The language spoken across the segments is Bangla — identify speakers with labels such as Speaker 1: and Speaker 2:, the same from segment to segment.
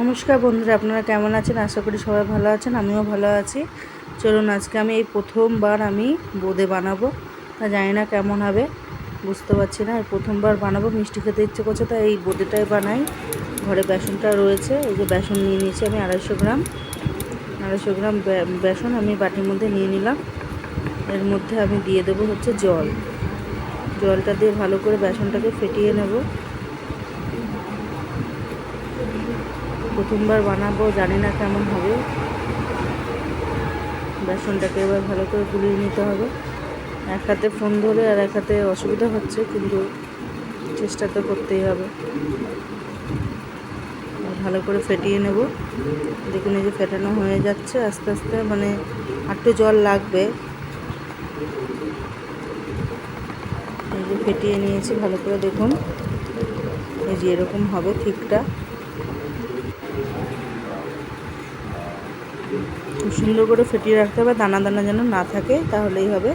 Speaker 1: নমস্কার বন্ধুরা, আপনারা কেমন আছেন? আশা করি সবাই ভালো আছেন, আমিও ভালো আছি। চলুন, আজকে আমি এই প্রথমবার আমি বোঁদে বানাবো। তা জানি না কেমন হবে, বুঝতে পারছি না। প্রথমবার বানাবো, মিষ্টি খেতে ইচ্ছে করছে, তাই এই বোঁদেটাই বানাই। ঘরে বেসনটা রয়েছে, এই যে বেসন নিয়ে নিয়েছি আমি আড়াইশো গ্রাম। আড়াইশো গ্রাম বেসন আমি বাটির মধ্যে নিয়ে নিলাম। এর মধ্যে আমি দিয়ে দেবো হচ্ছে জল। জলটা দিয়ে ভালো করে বেসনটাকে ফেটিয়ে নেব। প্রথমবার বানাবো, জানি না কেমন হবে। বেসনটাকে এবার ভালো করে গুলিয়ে নিতে হবে। এক হাতে ফোন ধরে আর এক হাতে অসুবিধা হচ্ছে, কিন্তু চেষ্টা তো করতেই হবে। ভালো করে ফেটিয়ে নেব। দেখুন এই যে ফেটানো হয়ে যাচ্ছে, আস্তে আস্তে মানে একটু জল লাগবে। এই যে ফেটিয়ে নিয়েছি, ভালো করে দেখুন। এই যে এরকম হবে ঠিকটা। খুব সুন্দর করে ফেটিয়ে রাখতে হবে, দানা দানা যেন না থাকে, তাহলেই হবে।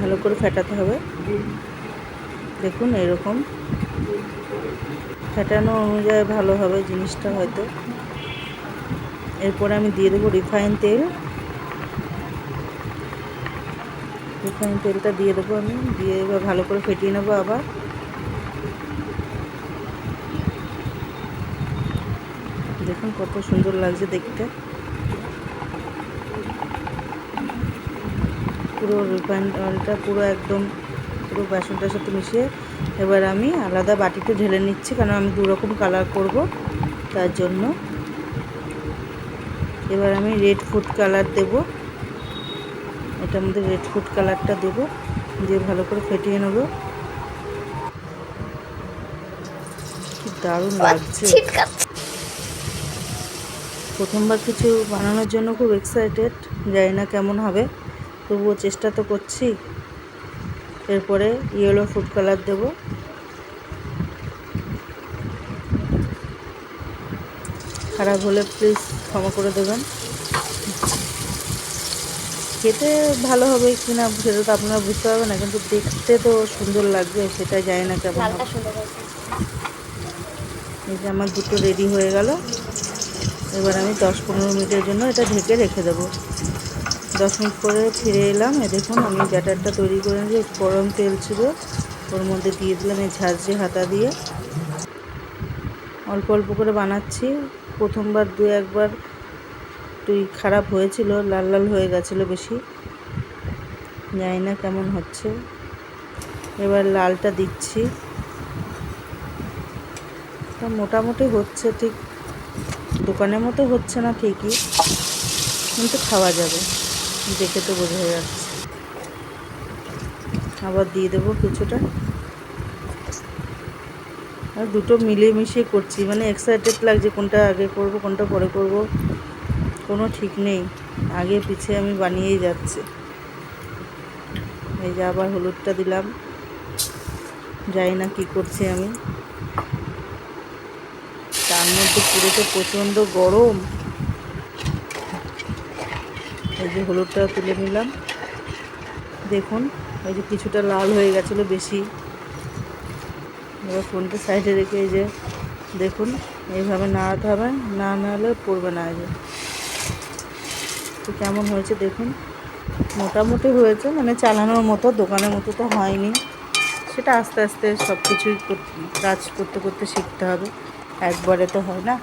Speaker 1: ভালো করে ফেটাতে হবে। দেখুন, এরকম। ফেটানো অনুযায়ী ভালো হবে জিনিসটা হয়তো। এরপরে আমি দিয়ে দেবো রিফাইন তেল। রিফাইন তেলটা দিয়ে দেবো আমি। দিয়ে এবার ভালো করে ফেটিয়ে নেব আবার। দেখুন কত সুন্দর লাগছে দেখতে। পুরো রিফাইন্ড অয়েলটা পুরো একদম পুরো বেসনটার সাথে মিশিয়ে এবার আমি আলাদা বাটিতে ঢেলে নিচ্ছি কারণ আমি দু রকম কালার করব তার জন্য। এবার আমি রেড ফুড কালার দেব। এটার মধ্যে রেড ফুড কালারটা দেব দিয়ে ভালো করে ফেটিয়ে নেব। কি দারুণ লাগছে। প্রথমবার কিছু বানানোর জন্য খুব এক্সাইটেড জানি না কেমন হবে। তবুও চেষ্টা তো করছি। এরপরে ইয়েলো ফুড কালার দেব। খারাপ হলে প্লিজ ক্ষমা করে দেবেন। খেতে ভালো হবে কি না সেটা তো আপনারা বুঝতে পারবেন না কিন্তু দেখতে তো সুন্দর লাগবে সেটা জানি না কেমন এই যে আমার দুটো রেডি হয়ে গেল। এবার আমি দশ পনেরো মিনিটের জন্য এটা ঢেকে রেখে দেবো। দশ মিনিট পরে ফিরে এলাম। এ দেখুন, আমি ব্যাটারটা তৈরি করে নিয়ে গরম তেল ছিল, ওর মধ্যে দিয়ে দিলাম এই ঝাঁঝরি হাতা দিয়ে। অল্প অল্প করে বানাচ্ছি। প্রথমবার দু একবার তুই খারাপ হয়েছিল, লাল লাল হয়ে গেছিল বেশি। জানি না কেমন হচ্ছে। এবার লালটা দিচ্ছি। তা মোটামুটি হচ্ছে ঠিক, দোকানের মতো হচ্ছে না ঠিকই, কিন্তু খাওয়া যাবে। দেখে তো বোঝা যাচ্ছে। আবার দিয়ে দেবো কিছুটা। আর দুটো মিলিয়ে মিশিয়ে করছি মানে এক্সাইটেড লাগছে কোনটা আগে করব, কোনটা পরে করব, কোনো ঠিক নেই। আগে পিছিয়ে আমি বানিয়েই যাচ্ছি। এই যে আবার হলুদটা দিলাম। জানি না কী করছি আমি। তার মধ্যে পুরোটা প্রচণ্ড গরম। এই যে হলুদটা তুলে নিলাম। দেখুন, এই যে কিছুটা লাল হয়ে গেছিল বেশি। এবার ফোনটা সাইডে রেখে এই যে দেখুন, এইভাবে নাড়াতে হবে, না নাড়লে পড়বে না এই যে। তো কেমন হয়েছে দেখুন। মোটামুটি হয়েছে মানে চালানোর মতো, দোকানের মতো তো হয়নি। সেটা আস্তে আস্তে সব কিছুই কাজ করতে করতে শিখতে হবে। একবারে তো হয় না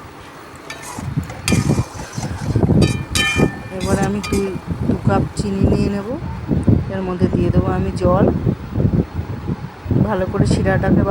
Speaker 1: এবার আমি দু দু কাপ চিনি নিয়ে নেব। এর মধ্যে দিয়ে দেবো আমি জল। ভালো করে শিরাটাকে